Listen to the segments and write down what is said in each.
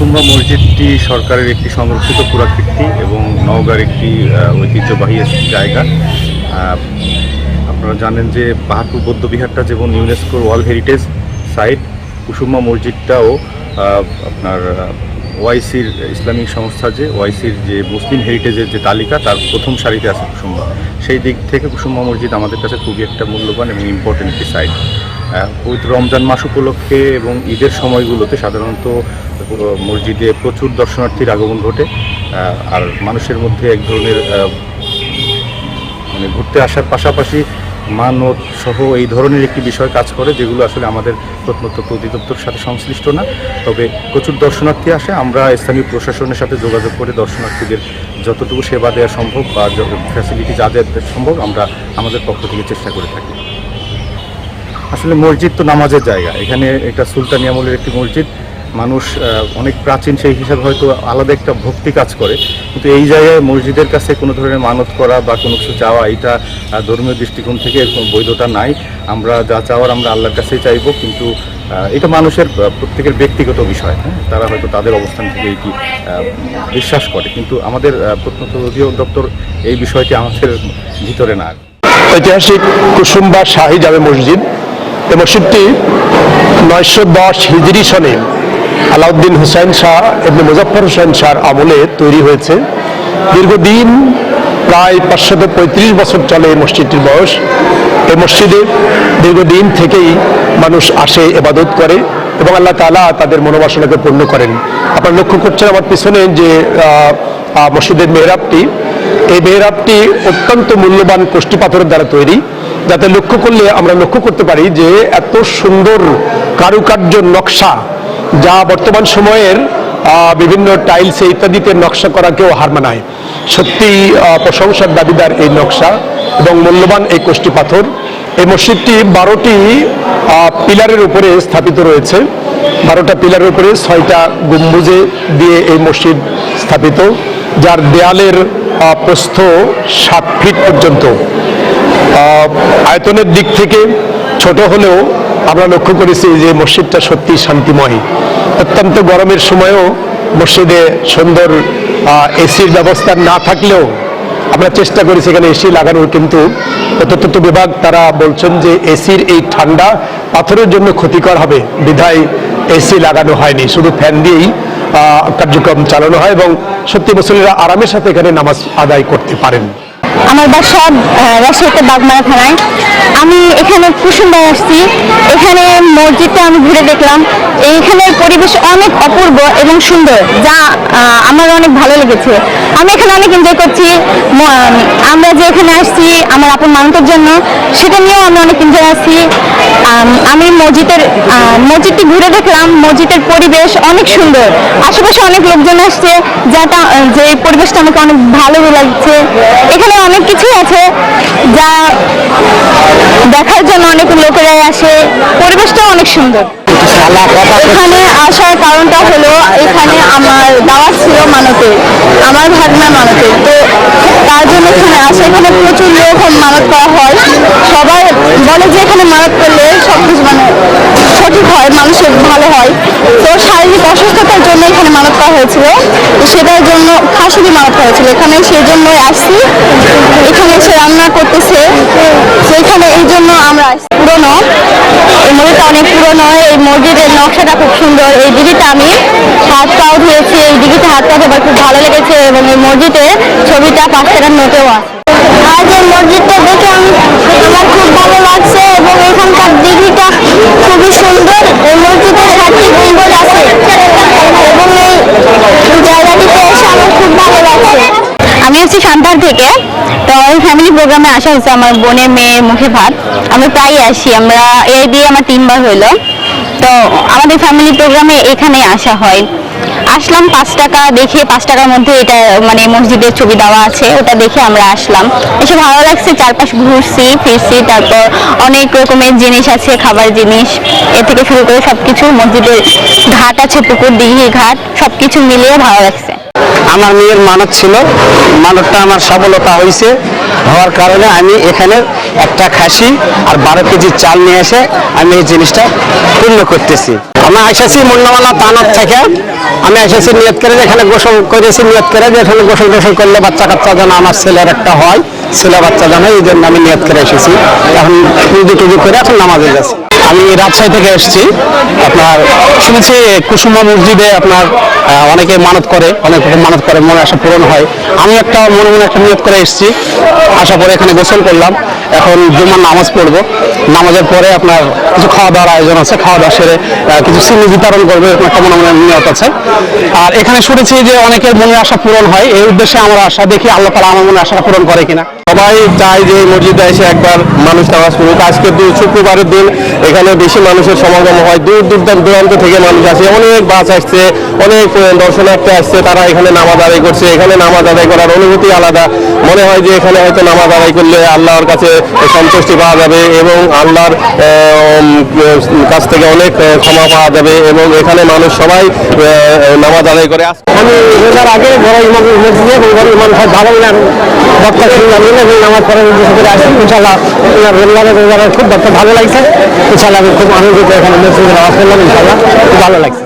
কুসুম্বা মসজিদটি সরকারের একটি সংরক্ষিত পুরাকীর্তি এবং নওগাঁর একটি ঐতিহ্যবাহী জায়গা। আপনারা জানেন যে পাহাড়পুর বৌদ্ধ বিহারটা যেমন ইউনেস্কোর ওয়ার্ল্ড হেরিটেজ সাইট কুসুম্বা মসজিদটাও আপনার ওয়াইসির ইসলামিক সংস্থা যে, ওয়াইসির যে মুসলিম হেরিটেজের যে তালিকা, তার প্রথম সারিতে আছে কুসুম্বা সেই দিক থেকে কুসুম্বা মসজিদ আমাদের কাছে খুবই একটা মূল্যবান এবং ইম্পর্টেন্ট একটি সাইট পবিত্র রমজান মাস উপলক্ষে এবং ঈদের সময়গুলোতে সাধারণত মসজিদে প্রচুর দর্শনার্থীর আগমন ঘটে। আর মানুষের মধ্যে এক ধরনের মানে ঘুরতে আসার পাশাপাশি মানত সহ এই ধরনের একটি বিষয় কাজ করে, যেগুলো আসলে আমাদের প্রত্নতত্ত্ব অধিদপ্তর সাথে সংশ্লিষ্ট না। তবে প্রচুর দর্শনার্থী আসে, আমরা স্থানীয় প্রশাসনের সাথে যোগাযোগ করে দর্শনার্থীদের যতটুকু সেবা দেওয়া সম্ভব বা ফ্যাসিলিটি যা যা সম্ভব আমরা আমাদের পক্ষ থেকে চেষ্টা করে থাকি। আসলে মসজিদ তো নামাজের জায়গা। এখানে একটা সুলতানি আমলের একটি মসজিদ। মানুষ অনেক প্রাচীন সেই হিসাবে হয়তো আলাদা একটা ভক্তি কাজ করে। কিন্তু এই জায়গায় মসজিদের কাছে কোনো ধরনের মানত করা বা কোনো কিছু চাওয়া এটা ধর্মীয় দৃষ্টিকোণ থেকে এরকম বৈধতা নাই। আমরা যা চাওয়ার আমরা আল্লাহর কাছেই চাইব কিন্তু এটা মানুষের প্রত্যেকের ব্যক্তিগত বিষয় হ্যাঁ? তারা হয়তো তাদের অবস্থান থেকে এটি বিশ্বাস করে। কিন্তু আমাদের আহ, প্রত্নতত্ত্ব অধিদপ্তর এই বিষয়টি আমাদের ভিতরে না। ঐতিহাসিক কুসুম্বা শাহী জামে মসজিদ। এই মসজিদটি নয়শো দশ হিজরি সনে আলাউদ্দিন হুসাইন শাহ এবং মুজফর হুসাইন শাহর আমলে তৈরি হয়েছে। দীর্ঘদিন প্রায় পাঁচশত পঁয়ত্রিশ বছর চলে এই মসজিদটির বয়স। এই মসজিদে দীর্ঘদিন থেকেই মানুষ আসে এবাদত করে এবং আল্লাহ তাআলা তাদের মনোবাসনাকে পূর্ণ করেন। আপনারা লক্ষ্য করছেন আমার পিছনে যে মসজিদের মেহরাবটি। এই মেহরাবটি অত্যন্ত মূল্যবান কোষ্ঠী পাথরের দ্বারা তৈরি। যাতে লক্ষ্য করলে আমরা লক্ষ্য করতে পারি যে এত সুন্দর কারুকার্য নকশা যা বর্তমান সময়ের বিভিন্ন টাইলসে ইত্যাদিতে নকশা করা কেউ হার মানায়। সত্যি প্রশংসার দাবিদার এই নকশা এবং মূল্যবান এই কোষ্ঠী পাথর। এই মসজিদটি বারোটি পিলারের উপরে স্থাপিত রয়েছে। বারোটা পিলারের উপরে ছয়টা গম্বুজে দিয়ে এই মসজিদ স্থাপিত, যার দেয়ালের প্রস্থ সাত ফিট পর্যন্ত। আয়তনের দিক থেকে ছোট হলেও আমরা লক্ষ্য করেছি যে মসজিদটা সত্যি শান্তিময়। অত্যন্ত গরমের সময়ও মসজিদে সুন্দর এসির ব্যবস্থা না থাকলেও আমরা চেষ্টা করি সেখানে এসি লাগানোর, কিন্তু প্রত্নতত্ত্ব বিভাগ তারা বলছেন যে এসির এই ঠান্ডা পাথরের জন্য ক্ষতিকর হবে। বিধায় এসি লাগানো হয়নি, শুধু ফ্যান দিয়েই কার্যক্রম চালানো হয় এবং সত্যি মুসলিরা আরামের সাথে এখানে নামাজ আদায় করতে পারেন। আমার বাসা রাজশাহীতে বাগমারা থানায়। আমি এখানে কুসুমবাই আসছি। এখানে মসজিদটা আমি ঘুরে দেখলাম। এইখানের পরিবেশ অনেক অপূর্ব এবং সুন্দর, যা আমার অনেক ভালো লেগেছে। আমি এখানে অনেক এনজয় করছি। আমরা যে এখানে আসছি, আমার আপন মানতের জন্য, সেটা নিয়েও আমি অনেক এনজয় আসছি আমি মসজিদের মসজিদটি ঘুরে দেখলাম, মসজিদের পরিবেশ অনেক সুন্দর। আশেপাশে অনেক লোকজন আসছে যাটা যে পরিবেশটা আমাকে অনেক ভালো লাগছে। এখানে অনেক কিছুই আছে যা দেখার জন্য অনেক লোকেরাই আসে। পরিবেশটাও অনেক সুন্দর। এখানে আসার কারণটা হলো, এখানে আমার দাওয়াত ছিল মানতের আমার ভাগনা মানতে তো তার জন্য এখানে আসে এখানে প্রচুর লোক মানত করা হয়। সবাই বলে যে এখানে মানত করলে সব কিছু মানে সঠিক হয়, মানুষের ভালো হয়। তো শারীরিক অসুস্থতার জন্য এখানে মানত করা হয়েছিল। সেটার জন্য খাসুরি মানত হয়েছিল। এখানে সেই জন্যই আসছি। এখানে এসে রান্না করতেছে। তো এখানে এই জন্য আমরা। পুরনো। এই মসজিদটা অনেক পুরনো। এই মসজিদের নকশাটা খুব সুন্দর। এই দিঘিতে আমি হাত পাও ধুয়েছি। এই দিঘিতে হাত পা ধোবার খুব ভালো লেগেছে এবং এই মসজিদে ছবিটা পাঁচ টাকার নোটেও আছে। আজ এই মসজিদটা দেখে আমি আমার খুব ভালো লাগছে এবং এখানকার দিঘিটা খুবই সুন্দর এই মসজিদের সাথে গম্বুজ আছে এবং এই জায়গাটিতে এসে আমার খুব ভালো লাগছে আসছি সান্তার থেকে। তো ওই ফ্যামিলি প্রোগ্রামে আসা হয়েছে আমার বোনের মেয়ের মুখে ভাত। আমরা প্রায়ই আসি, আমরা এই দিয়ে আমার তিনবার হইল। তো আমাদের ফ্যামিলি প্রোগ্রামে এখানে আসা হয়। আসলাম পাঁচ টাকা দেখে, পাঁচ টাকার মধ্যে এটা মানে মসজিদের ছবি দেওয়া আছে, ওটা দেখে আমরা আসলাম। এসে ভালো লাগছে, চারপাশ ঘুরছি, ফিরছি, তারপর অনেক রকমের জিনিস আছে, খাবার জিনিস। এ থেকে শুরু করে সবকিছু, মসজিদের ঘাট আছে, পুকুর, দিঘি ঘাট, সবকিছু মিলিয়ে ভালো লাগছে। আমার মেয়ের মানত ছিল। মানতটা আমার সফলতা হয়েছে হওয়ার কারণে আমি এখানে একটা খাসি আর বারো কেজি চাল নিয়ে এসে আমি এই জিনিসটা পূর্ণ করতেছি। আমি এসেছি মুন্নামালা তানত থেকে। আমি এসেছি নিয়ত করে যে এখানে গোসল করেছি, নিয়ত করে যে এখানে গোসল গোসল করলে বাচ্চা কাচ্চা যেন আমার ছেলের একটা হয়। ছেলে বাচ্চা জানে এই জন্য আমি নিয়াদ করে এসেছি। এখন পুজো টুজো করে এখন নামাজে যাচ্ছি। আমি রাজশাহী থেকে এসেছি। আপনার শুনেছি কুসুমা মসজিদে আপনার অনেকে মানত করে, অনেক রকম মানত করে, মনে আশা পূরণ হয়। আমি একটা মনে মনে একটা নিয়োগ করে এসেছি। আশা করে এখানে গোসল করলাম। এখন জুমার নামাজ পড়ব। নামাজের পরে আপনার কিছু খাওয়া দাওয়ার আয়োজন আছে খাওয়া দাওয়া সেরে কিছু সিমি বিতরণ করবে এরকম একটা মনে মনে নিয়ত আছে। আর এখানে শুনেছি যে অনেকের মনের আশা পূরণ হয়, এই উদ্দেশ্যে আমার আশা দেখি আল্লাহ তালা আমার মনে আশাটা পূরণ করে কিনা। সবাই চায় যে মসজিদে এসে একবার মানুষ নামাজ পড়ুক। আজকে শুক্রবারের দিন এখানে বেশি মানুষের সমাগম হয়, দূর দূর দূরান্ত থেকে মানুষ আসে। অনেক বাস আসছে, অনেক দর্শনার্থী আসছে, তারা এখানে নামাজ আদায় করছে। এখানে নামাজ আদায় করার অনুভূতি আলাদা। মনে হয় যে এখানে হয়তো নামাজ আদায় করলে আল্লাহর কাছে সন্তুষ্টি পাওয়া যাবে এবং আল্লাহর কাছ থেকে অনেক ক্ষমা পাওয়া যাবে এবং এখানে মানুষ সবাই নামাজ আদায় করে আগে নামাজ খুব ভালো লাগছে। ইনশাল্লাহ আমি খুব আনন্দিত এখানে মসজিদে ভালো লাগছে।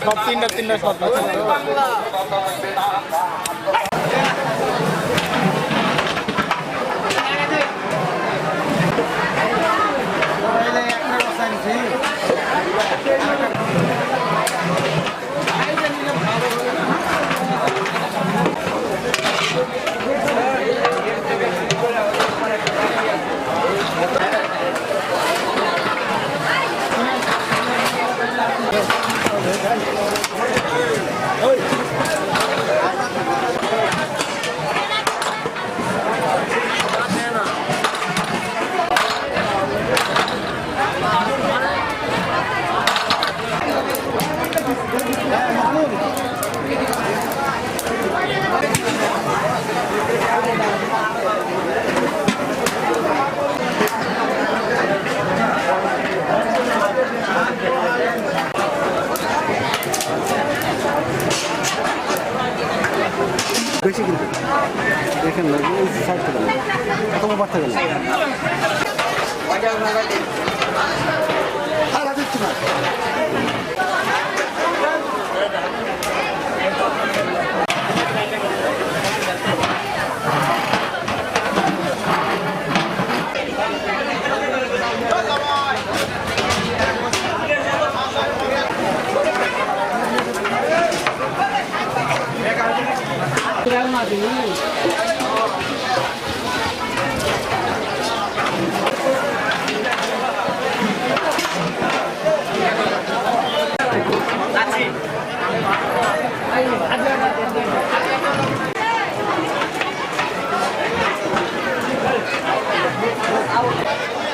সব তিনটা তিনটা শট দেখেন না এই সাইড থেকে না এত ব্যাপার থাকে না Gracias. Thank you.